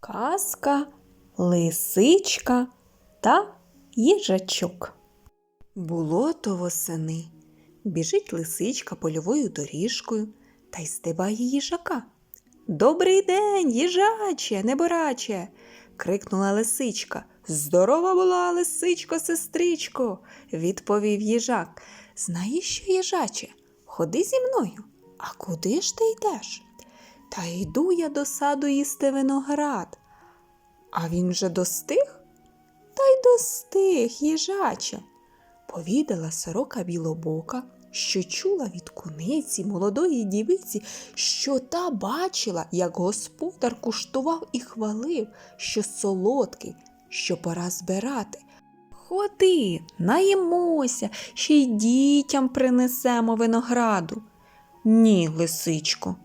Казка, лисичка та їжачок. Було то восени. Біжить лисичка польовою доріжкою та й здибає їжака. Добрий день, їжаче, небораче. крикнула лисичка. Здорова була, лисичко, сестричко, відповів їжак. Знаєш що, їжаче, ходи зі мною. А куди ж ти йдеш? Та йду я до саду їсти виноград. А він вже достиг? Та й достиг, їжаче. Повідала сорока білобока, що чула від куниці молодої дівиці, що та бачила, як господар куштував і хвалив, що солодкий, що пора збирати. Ходи, наїмося, ще й дітям принесемо винограду. Ні, лисичко,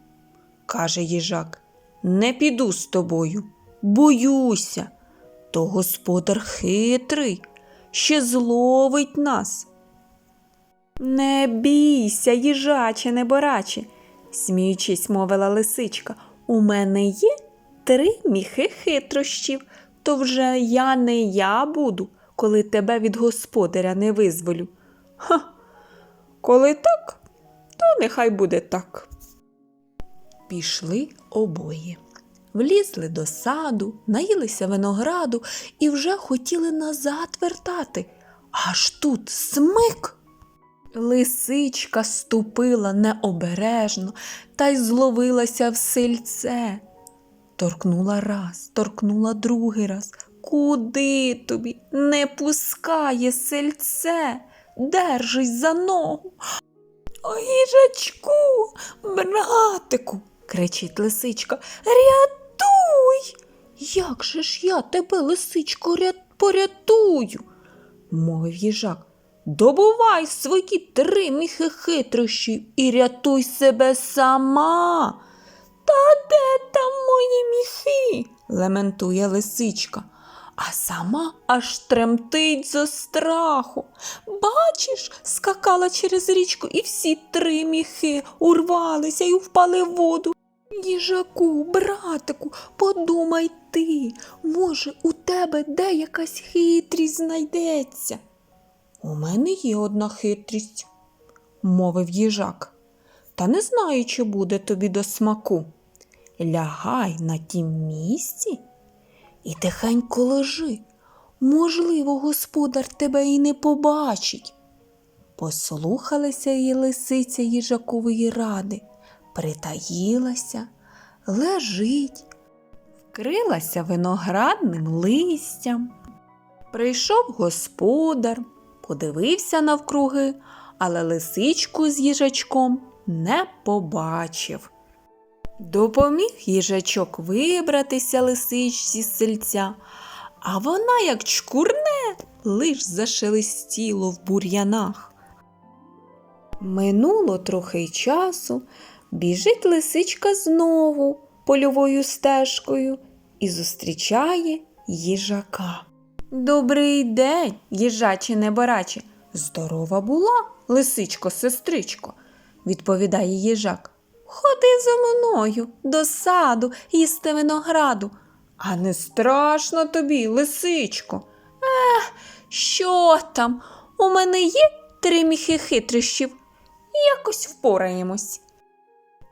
каже їжак, не піду з тобою, боюся. То господар хитрий, ще зловить нас. Не бійся, їжаче, небораче, сміючись, мовила лисичка. У мене є три міхи хитрощів, то вже я не я буду, коли тебе від господаря не визволю. Ха, коли так, то нехай буде так. Пішли обоє. Влізли до саду, наїлися винограду і вже хотіли назад вертати. Аж тут смик. Лисичка ступила необережно та й зловилася в сильце. Торкнула раз, торкнула другий раз. Куди тобі? Не пускає сельце, держись за ногу. Ой, їжачку, братику, кричить лисичка, рятуй. Як же ж я тебе, лисичко, порятую? мовив їжак. Добувай свої три міхи хитрощі і рятуй себе сама. Та де там мої міхи? лементує лисичка, а сама аж тремтить зо страху. Бачиш, скакала через річку, і всі три міхи урвалися і впали в воду. Їжаку, братику, подумай ти, може, у тебе де якась хитрість знайдеться. У мене є одна хитрість, мовив їжак, та не знаю, чи буде тобі до смаку. Лягай на тім місці і тихенько лежи. Можливо, господар тебе і не побачить. Послухалася її лисиця їжакової ради, притаїлася, лежить, вкрилася виноградним листям. Прийшов господар, подивився навкруги, але лисичку з їжачком не побачив. Допоміг їжачок вибратися лисичці з сельця, а вона, як чкурне, лиш зашелестіло в бур'янах. Минуло трохи часу, біжить лисичка знову польовою стежкою і зустрічає їжака. Добрий день, їжаче небораче. Здорова була, лисичко, сестричко, відповідає їжак. Ходи за мною до саду їсти винограду. А не страшно тобі, лисичко. Ех, що там? У мене є три міхи хитрощів. Якось впораємось.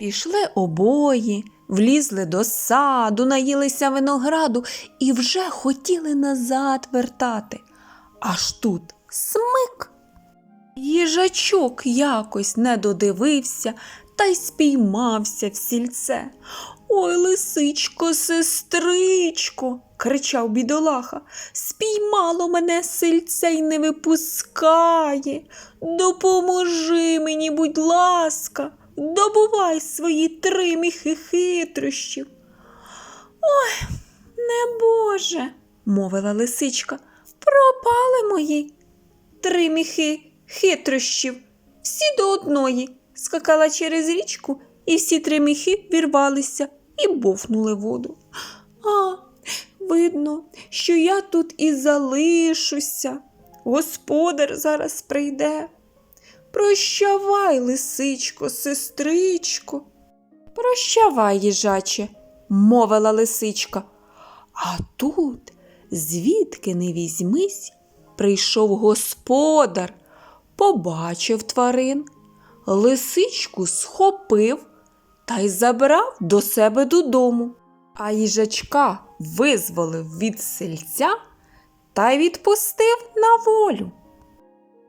Пішли обоє, влізли до саду, наїлися винограду і вже хотіли назад вертати. Аж тут смик. Їжачок якось не додивився та й спіймався в сільце. Ой, лисичко, сестричко, кричав бідолаха, спіймало мене сильце й не випускає. Допоможи мені, будь ласка, добувай свої три міхи хитрощів. Ой, небоже, мовила лисичка, пропали мої три міхи хитрощів, всі до одної. Скакала через річку, і всі три міхи вірвалися і бовнули воду. А, видно, що я тут і залишуся. Господар зараз прийде. Прощавай, лисичко, сестричко. Прощавай, їжаче, мовила лисичка. А тут, звідки не візьмись, прийшов господар, побачив тварин, лисичку схопив та й забрав до себе додому. А їжачка визволив від сельця та й відпустив на волю.